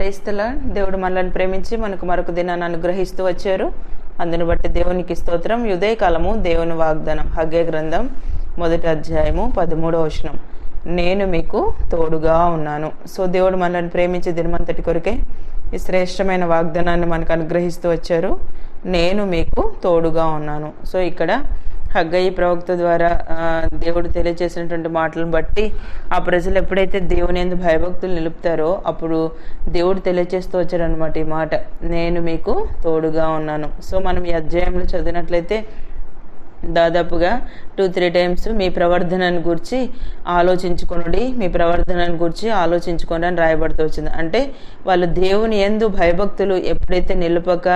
క్రైస్తల దేవుడు మనల్ని ప్రేమించి మనకు మరొక దినాన్ని అనుగ్రహిస్తూ వచ్చారు. అందుని బట్టి దేవునికి స్తోత్రం. యుదయకాలము దేవుని వాగ్దానం. హగ్గే గ్రంథం మొదటి అధ్యాయము పదమూడవ వచనం. నేను మీకు తోడుగా ఉన్నాను. సో దేవుడు మనల్ని ప్రేమించి దినమంతటి కొరకే ఈ శ్రేష్టమైన వాగ్దానాన్ని మనకు అనుగ్రహిస్తూ వచ్చారు. నేను మీకు తోడుగా ఉన్నాను. సో ఇక్కడ హగ్గయి ప్రవక్త ద్వారా దేవుడు తెలియచేసినటువంటి మాటలను బట్టి ఆ ప్రజలు ఎప్పుడైతే దేవుని ఎందు భయభక్తులు నిలుపుతారో అప్పుడు దేవుడు తెలియచేస్తూ వచ్చారనమాట ఈ మాట. నేను మీకు తోడుగా ఉన్నాను. సో మనం ఈ అధ్యాయంలో చదివినట్లయితే దాదాపుగా టూ త్రీ టైమ్స్ మీ ప్రవర్ధనను గురించి ఆలోచించుకొనుడి మీ ప్రవర్ధనను గురించి ఆలోచించుకొని అని రాయబడుతూ వచ్చింది. అంటే వాళ్ళు దేవుని ఎందు భయభక్తులు ఎప్పుడైతే నిలుపక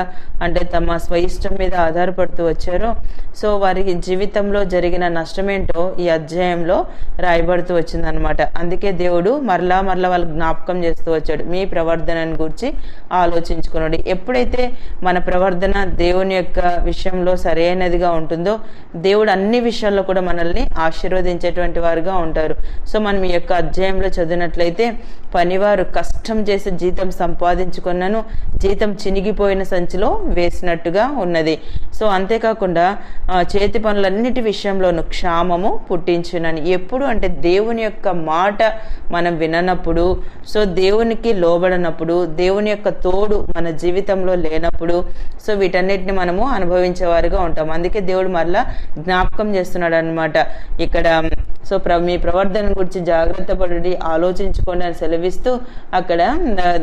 అంటే తమ స్వయిష్టం మీద ఆధారపడుతూ వచ్చారో సో వారికి జీవితంలో జరిగిన నష్టమేంటో ఈ అధ్యాయంలో రాయబడుతూ వచ్చిందనమాట అందుకే దేవుడు మరలా మరలా వాళ్ళు జ్ఞాపకం చేస్తూ వచ్చాడు. మీ ప్రవర్ధనను గురించి ఆలోచించుకున్నాడు ఎప్పుడైతే మన ప్రవర్ధన దేవుని యొక్క విషయంలో సరైనదిగా ఉంటుందో దేవుడు అన్ని విషయాల్లో కూడా మనల్ని ఆశీర్వదించేటువంటి వారుగా ఉంటారు. సో మనం ఈ యొక్క అధ్యాయంలో చదివినట్లయితే పనివారు కష్టం చేసి జీతం సంపాదించుకున్నను జీతం చినిగిపోయిన సంచిలో వేసినట్టుగా ఉన్నది. సో అంతేకాకుండా చేతి పనులన్నిటి విషయంలోనూ క్షామము పుట్టించునని. ఎప్పుడు అంటే దేవుని యొక్క మాట మనం విననప్పుడు సో దేవునికి లోబడనప్పుడు దేవుని యొక్క తోడు మన జీవితంలో లేనప్పుడు సో వీటన్నిటిని మనము అనుభవించేవారుగా ఉంటాం. అందుకే దేవుడు మరలా జ్ఞాపకం చేస్తున్నాడు అనమాట ఇక్కడ సో ప్ర మీ ప్రవర్తన గురించి జాగ్రత్త పడి ఆలోచించుకోండి అని సెలవిస్తూ అక్కడ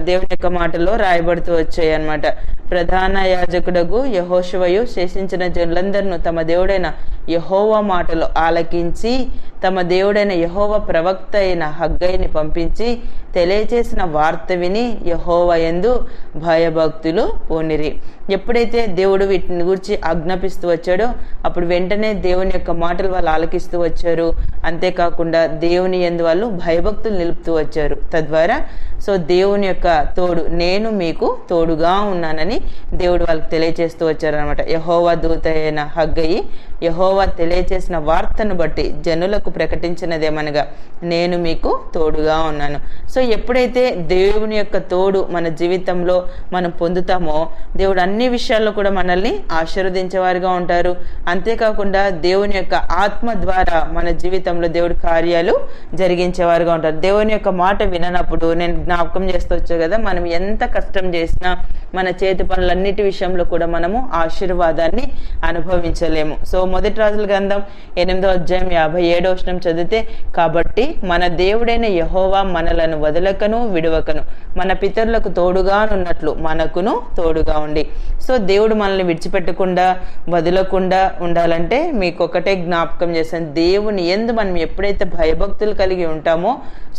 దేవుని యొక్క మాటలో రాయబడుతూ వచ్చాయి అనమాట ప్రధాన యాజకుడగు యహోశివయు శేషించిన జనులందరిను తమ దేవుడైన యహోవా మాటలు ఆలకించి తమ దేవుడైన యహోవ ప్రవక్త అయిన హగ్గైని పంపించి తెలియచేసిన వార్త విని యహోవ ఎందు భయభక్తులు పోనిరి. ఎప్పుడైతే దేవుడు వీటిని గురించి ఆజ్ఞాపిస్తూ వచ్చాడో అప్పుడు వెంటనే దేవుని యొక్క మాటలు వాళ్ళు ఆలకిస్తూ వచ్చారు. అంతేకాకుండా దేవుని ఎందు వాళ్ళు భయభక్తులు నిలుపుతూ వచ్చారు. తద్వారా సో దేవుని యొక్క తోడు నేను మీకు తోడుగా ఉన్నానని దేవుడు వాళ్ళకి తెలియజేస్తూ వచ్చారనమాట యహోవా దూత అయిన హగ్గయి యహోవా తెలియచేసిన వార్తను బట్టి జనులకు ప్రకటించినదేమనగా నేను మీకు తోడుగా ఉన్నాను. సో ఎప్పుడైతే దేవుని యొక్క తోడు మన జీవితంలో మనం పొందుతామో దేవుడు అన్ని విషయాల్లో కూడా మనల్ని ఆశీర్వదించేవారుగా ఉంటారు. అంతేకాకుండా దేవుని యొక్క ఆత్మ ద్వారా మన జీవితంలో దేవుడి కార్యాలు జరిగించేవారుగా ఉంటారు. దేవుని యొక్క మాట విననప్పుడు నేను జ్ఞాపకం చేస్తూ వచ్చా కదా మనం ఎంత కష్టం చేసినా మన చేతి పనులన్నిటి విషయంలో కూడా మనము ఆశీర్వాదాన్ని అనుభవించలేము. సో మొదటి రాజుల గ్రంథం ఎనిమిదో అధ్యాయం యాభై ఏడో వచనం చదివితే కాబట్టి మన దేవుడైన యహోవా మనలను వదలకను విడవకను. మన పితరులకు తోడుగా ఉన్నట్లు మనకును తోడుగా ఉండి. సో దేవుడు మనల్ని విడిచిపెట్టకుండా వదలకుండా ఉండాలంటే మీకు ఒకటే జ్ఞాపకం చేశాను దేవుని ఎందు మనం ఎప్పుడైతే భయభక్తులు కలిగి ఉంటామో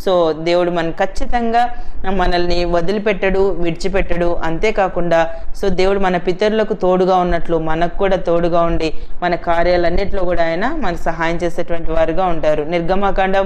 సో దేవుడు మనం ఖచ్చితంగా మనల్ని వదిలిపెట్టడు విడిచిపెట్టడు. అంతేకాకుండా సో దేవుడు మన పితరులకు తోడుగా ఉన్నట్లు మనకు కూడా తోడుగా ఉండి మన కార్యాలన్నింటిలో కూడా ఆయన మనకు సహాయం చేసేటువంటి వారుగా ఉంటారు. నిర్గమకాండం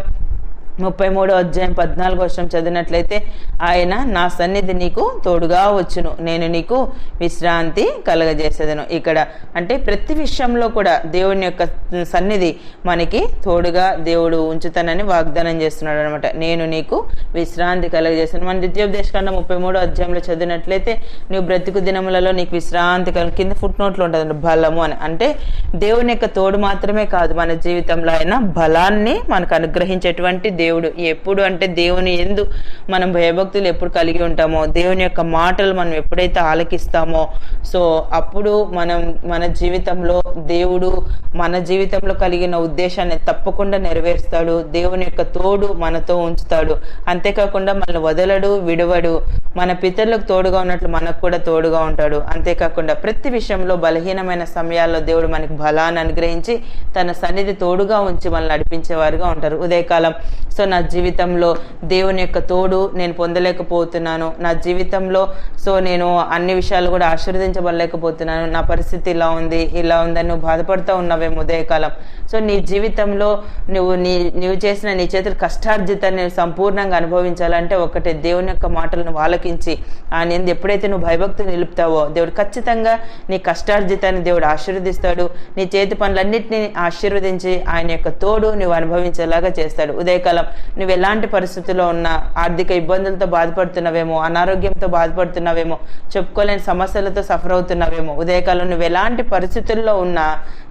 ముప్పై మూడో అధ్యాయం పద్నాలుగు వర్షం చదివినట్లయితే ఆయన నా సన్నిధి నీకు తోడుగా వచ్చును. నేను నీకు విశ్రాంతి కలగజేసేదను. ఇక్కడ అంటే ప్రతి విషయంలో కూడా దేవుని యొక్క సన్నిధి మనకి తోడుగా దేవుడు ఉంచుతానని వాగ్దానం చేస్తున్నాడు అనమాట నేను నీకు విశ్రాంతి కలగజేస్తాను. మన ద్వితీయోపదేశకాండ ముప్పై మూడో అధ్యాయంలో చదివినట్లయితే నువ్వు బ్రతుకు దినములలో నీకు విశ్రాంతి కల కింద ఫుట్ నోట్లో ఉంటుంది బలము అని. అంటే దేవుని యొక్క తోడు మాత్రమే కాదు మన జీవితంలో ఆయన బలాన్ని మనకు అనుగ్రహించేటువంటి దేవుడు దేవుడు. ఎప్పుడు అంటే దేవుని ఎందు మనం భయభక్తులు ఎప్పుడు కలిగి ఉంటామో దేవుని యొక్క మాటలు మనం ఎప్పుడైతే ఆలకిస్తామో సో అప్పుడు మనం మన జీవితంలో దేవుడు మన జీవితంలో కలిగిన ఉద్దేశాన్ని తప్పకుండా నెరవేరుస్తాడు. దేవుని యొక్క తోడు మనతో ఉంచుతాడు. అంతేకాకుండా మనల్ని వదలడు విడవడు. మన పితరులకు తోడుగా ఉన్నట్లు మనకు కూడా తోడుగా ఉంటాడు. అంతేకాకుండా ప్రతి విషయంలో బలహీనమైన సమయాల్లో దేవుడు మనకి బలాన్ని అనుగ్రహించి తన సన్నిధి తోడుగా ఉంచి మనల్ని నడిపించేవారుగా ఉంటారు. ఉదయకాలం సో నా జీవితంలో దేవుని యొక్క తోడు నేను పొందలేకపోతున్నాను. నా జీవితంలో సో నేను అన్ని విషయాలు కూడా ఆశీర్వదించబడలేకపోతున్నాను. నా పరిస్థితి ఇలా ఉంది ఇలా ఉందని నువ్వు బాధపడుతూ ఉన్నావేమో ఉదయకాలం. సో నీ జీవితంలో నువ్వు నీ నువ్వు చేసిన నీ చేతుల కష్టార్జితాన్ని సంపూర్ణంగా అనుభవించాలంటే ఒకటే దేవుని యొక్క మాటలను వాళ్ళకి ఆలకించి ఆయన ఎందు ఎప్పుడైతే నువ్వు భయభక్తులు నిలుపుతావో దేవుడు ఖచ్చితంగా నీ కష్టార్జితాన్ని దేవుడు ఆశీర్వదిస్తాడు. నీ చేతి పనులన్నింటినీ ఆశీర్వదించి ఆయన యొక్క తోడు నువ్వు అనుభవించేలాగా చేస్తాడు. ఉదయకాలం నువ్వు ఎలాంటి పరిస్థితుల్లో ఉన్నా ఆర్థిక ఇబ్బందులతో బాధపడుతున్నావేమో అనారోగ్యంతో బాధపడుతున్నావేమో చెప్పుకోలేని సమస్యలతో సఫర్ అవుతున్నావేమో ఉదయకాలం నువ్వు ఎలాంటి పరిస్థితుల్లో ఉన్నా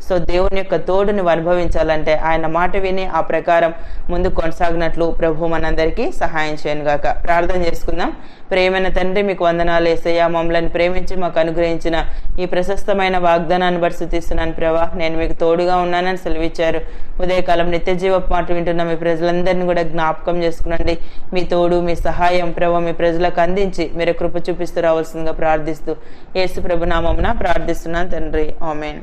సో దేవుని యొక్క తోడు నువ్వు అనుభవించాలంటే ఆయన మాట విని ఆ ప్రకారం ముందు కొనసాగినట్లు ప్రభు మనందరికీ సహాయం చేయను గాక ప్రార్థన చేసుకుందాం. ప్రేమైన తండ్రి మీకు వందనాలు. వేసయ్యా మమ్మల్ని ప్రేమించి మాకు అనుగ్రహించిన ఈ ప్రశస్తమైన వాగ్దానాన్ని పరిస్థితిస్తున్నాను ప్రభా. నేను మీకు తోడుగా ఉన్నానని సెలవిచ్చారు. ఉదయకాలం నిత్య జీవ మాట వింటున్న మీ ప్రజలందరినీ కూడా జ్ఞాపకం చేసుకునండి. మీ తోడు మీ సహాయం ప్రభా మీ ప్రజలకు అందించి మీరు కృప చూపిస్తూ రావాల్సిందిగా ప్రార్థిస్తూ. యేసు ప్రభు నామమున ప్రార్థిస్తున్నాను తండ్రి. ఆమెన్.